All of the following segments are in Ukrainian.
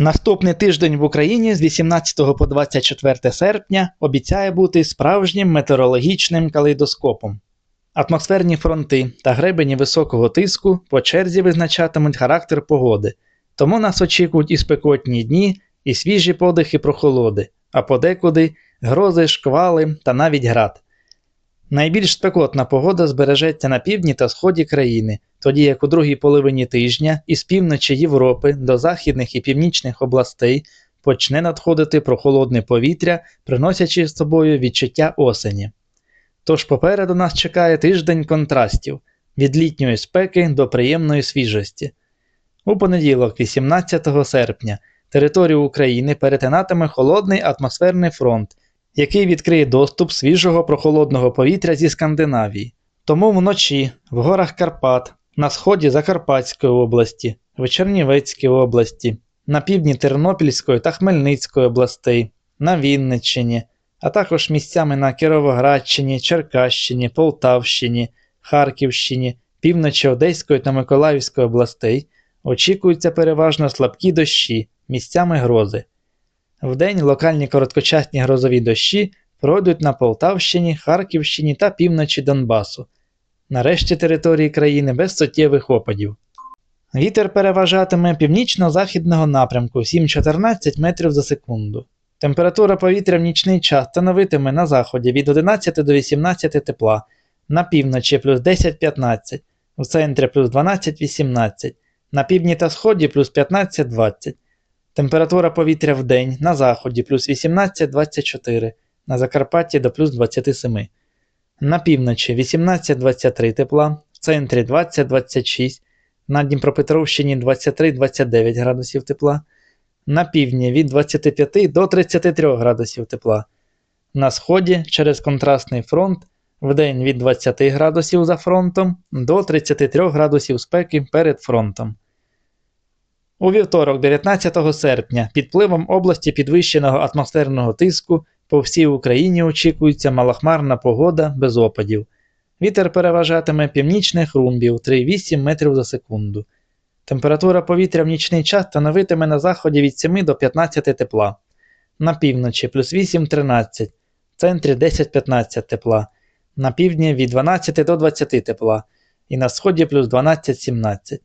Наступний тиждень в Україні з 18 по 24 серпня обіцяє бути справжнім метеорологічним калейдоскопом. Атмосферні фронти та гребені високого тиску по черзі визначатимуть характер погоди, тому нас очікують і спекотні дні, і свіжі подихи прохолоди, а подекуди грози, шквали та навіть град. Найбільш спекотна погода збережеться на півдні та сході країни, тоді як у другій половині тижня із півночі Європи до західних і північних областей почне надходити прохолодне повітря, приносячи з собою відчуття осені. Тож попереду нас чекає тиждень контрастів від літньої спеки до приємної свіжості. У понеділок, 18 серпня, територію України перетинатиме холодний атмосферний фронт, який відкриє доступ свіжого прохолодного повітря зі Скандинавії. Тому вночі в горах Карпат, на сході Закарпатської області, в Чернівецькій області, на півдні Тернопільської та Хмельницької областей, на Вінниччині, а також місцями на Кіровоградщині, Черкащині, Полтавщині, Харківщині, півночі Одеської та Миколаївської областей очікуються переважно слабкі дощі, місцями грози. Вдень локальні короткочасні грозові дощі пройдуть на Полтавщині, Харківщині та півночі Донбасу. Нарешті території країни без суттєвих опадів. Вітер переважатиме північно-західного напрямку 7-14 метрів за секунду. Температура повітря в нічний час становитиме на заході від 11 до 18 тепла, на півночі плюс 10-15, у центрі плюс 12-18, на півдні та сході плюс 15-20. Температура повітря в день на заході плюс 18-24, на Закарпатті до плюс 27. На півночі 18-23 тепла, в центрі 20-26, на Дніпропетровщині 23-29 градусів тепла, на півдні від 25 до 33 градусів тепла. На сході через контрастний фронт вдень від 20 градусів за фронтом до 33 градусів спеки перед фронтом. У вівторок, 19 серпня, під впливом області підвищеного атмосферного тиску по всій Україні очікується малохмарна погода без опадів. Вітер переважатиме північних румбів 3,8 метрів за секунду. Температура повітря в нічний час становитиме на заході від 7 до 15 тепла, на півночі плюс 8-13, в центрі 10-15 тепла, на півдні від 12 до 20 тепла і на сході плюс 12-17.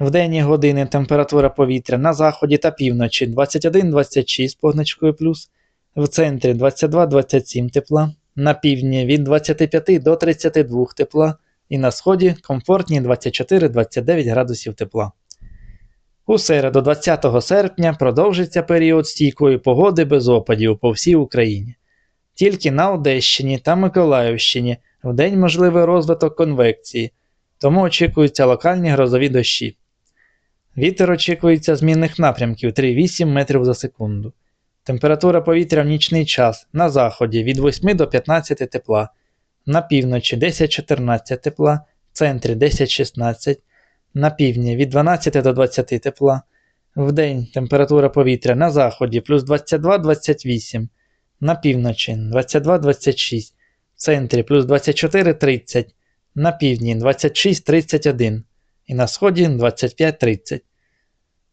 В денні години температура повітря на заході та півночі 21-26 позначкою плюс, в центрі 22-27 тепла, на півдні від 25 до 32 тепла і на сході комфортні 24-29 градусів тепла. У середу 20 серпня продовжиться період стійкої погоди без опадів по всій Україні. Тільки на Одещині та Миколаївщині вдень можливий розвиток конвекції, тому очікуються локальні грозові дощі. Вітер очікується змінних напрямків 3,8 метрів за секунду. Температура повітря в нічний час на заході від 8 до 15 тепла, на півночі 10-14 тепла, в центрі 10-16, на півдні від 12 до 20 тепла, вдень температура повітря на заході плюс 22-28, на півночі 22-26, в центрі плюс 24-30, на півдні 26-31 і на сході 25-30.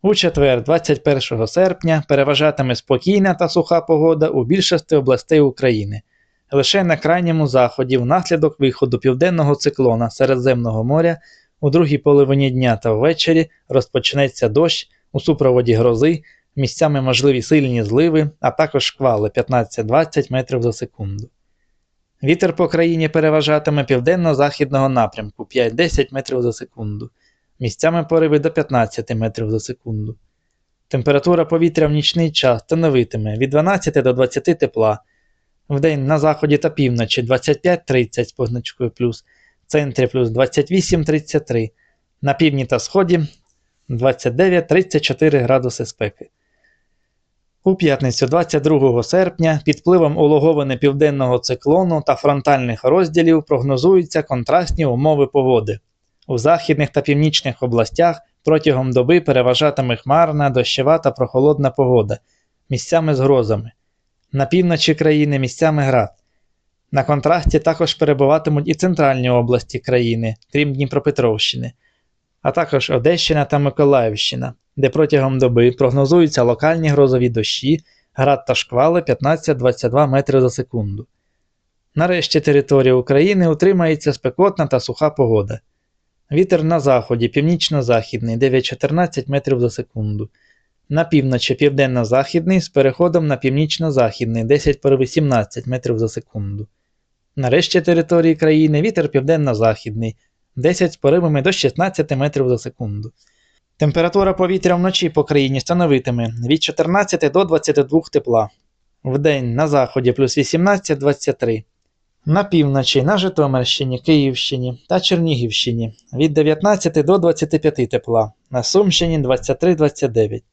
У четвер, 21 серпня, переважатиме спокійна та суха погода у більшості областей України. Лише на крайньому заході, внаслідок виходу південного циклона Середземного моря, у другій половині дня та ввечері розпочнеться дощ у супроводі грози, місцями можливі сильні зливи, а також шквали 15-20 метрів за секунду. Вітер по країні переважатиме південно-західного напрямку 5-10 метрів за секунду місцями пориви до 15 метрів за секунду. Температура повітря в нічний час становитиме від 12 до 20 тепла, вдень на заході та півночі 25-30 з позначкою плюс, в центрі плюс 28-33, на півдні та сході 29-34 градуси спеки. У п'ятницю 22 серпня під впливом улоговини південного циклону та фронтальних розділів прогнозуються контрастні умови погоди. У західних та північних областях протягом доби переважатиме хмарна, дощова та прохолодна погода, місцями з грозами. На півночі країни місцями град. На контрасті також перебуватимуть і центральні області країни, крім Дніпропетровщини. а також Одещина та Миколаївщина, де протягом доби прогнозуються локальні грозові дощі, град та шквали 15-22 метри за секунду. Нарешті території України утримається спекотна та суха погода. Вітер на заході північно-західний 9-14 метрів за секунду. На півночі південно-західний з переходом на північно-західний 10 пориви 17 метрів за секунду. Нарешті території країни вітер південно-західний 10 з поривами до 16 метрів за секунду. Температура повітря вночі по країні становитиме від 14 до 22 тепла. Вдень на заході плюс 18-23. На півночі на Житомирщині, Київщині та Чернігівщині від 19 до 25 тепла, на Сумщині 23-29.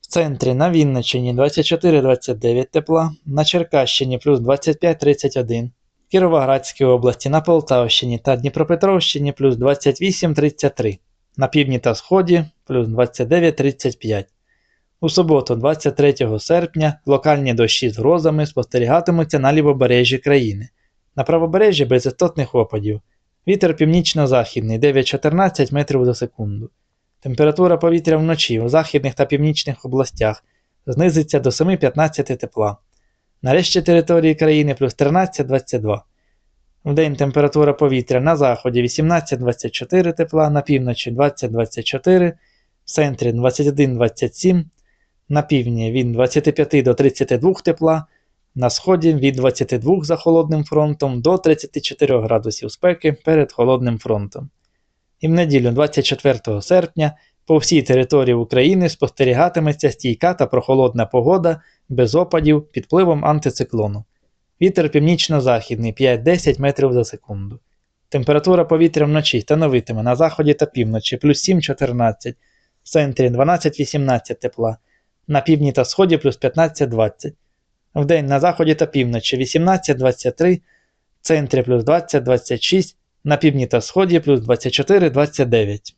В центрі на Вінниччині 24-29 тепла, на Черкащині плюс 25-31, в Кіровоградській області, на Полтавщині та Дніпропетровщині плюс 28-33, на півдні та сході плюс 29-35. У суботу, 23 серпня, локальні дощі з грозами спостерігатимуться на лівобережжі країни. На правобережжі без істотних опадів. Вітер північно-західний 9-14 метрів за секунду. Температура повітря вночі у західних та північних областях знизиться до 7-15 тепла. Нарешті території країни плюс 13-22. Вдень температура повітря на заході 18-24 тепла, на півночі 20-24, в центрі 21-27, на півдні від 25 до 32 тепла, на сході від 22 за холодним фронтом до 34 градусів спеки перед холодним фронтом. І в неділю 24 серпня по всій території України спостерігатиметься стійка та прохолодна погода без опадів під впливом антициклону. Вітер північно-західний 5-10 метрів за секунду. Температура повітря вночі становитиме на заході та півночі плюс 7-14, в центрі 12-18 тепла, на півдні та сході плюс 15-20. Вдень на заході та півночі 18-23, в центрі плюс 20-26, на півдні та сході плюс 24-29.